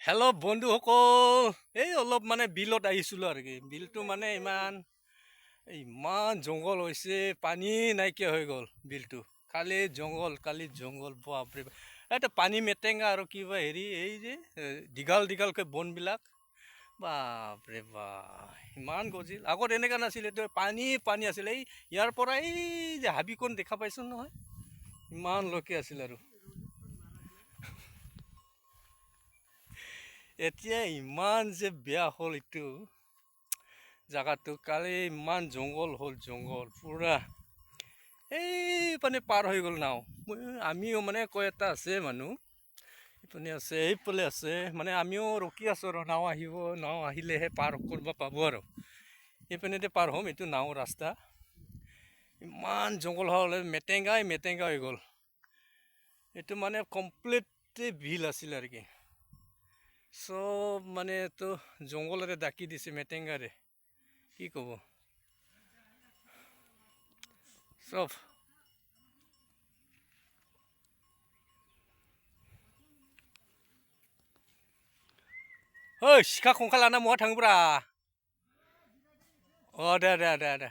Hello' বন্ধুসকল এই অলপ মানে বিলত আহিছিলোঁ আৰু কি। বিলটো মানে ইমান ইমান জংঘল হৈছে, পানী নাইকিয়া হৈ গ'ল বিলটো। কালি জংঘল কালি জংঘল, বাপৰে বাপ। এইটো পানী মেটেঙা আৰু কিবা হেৰি, এই যে দীঘল দীঘলকৈ বনবিলাক। বাপৰে বা, ইমান গজিল। আগত এনেকুৱা নাছিল, এইটো পানী পানী আছিল। এই, ইয়াৰ পৰা এই যে হাবিকণ দেখা পাইছোঁ নহয়? ইমানলৈকে আছিল আৰু। এতিয়া ইমান যে বেয়া হ'ল এইটো। জেগাটো কালি ইমান জংঘল হ'ল, জংঘল, পূৰা। এই মানে পাৰ হৈ গ'ল নাও। আমিও মানে কৈ এটা আছে মানুহ। ইপিনে আছে, এইফালে আছে। মানে আমিও ৰখি আছোঁ আৰু, নাও আহিব, নাও আহিলেহে পাৰ কৰিব পাব আৰু। এইপিনেদি পাৰ হ'ম, এইটো নাও ৰাস্তা। ইমান জংঘল হ'লে মেটেঙাই, মেটেঙা হৈ গ'ল। এইটো মানে কমপ্লিটলি বিল আছিল আৰু কি। চব মানে এইটো জংঘলেৰে ডাকি দিছে মেটেঙাৰে কি ক'ব চব ओइ सिखा खंखा लाना महा थाङोब्रा अ दे दे दे दे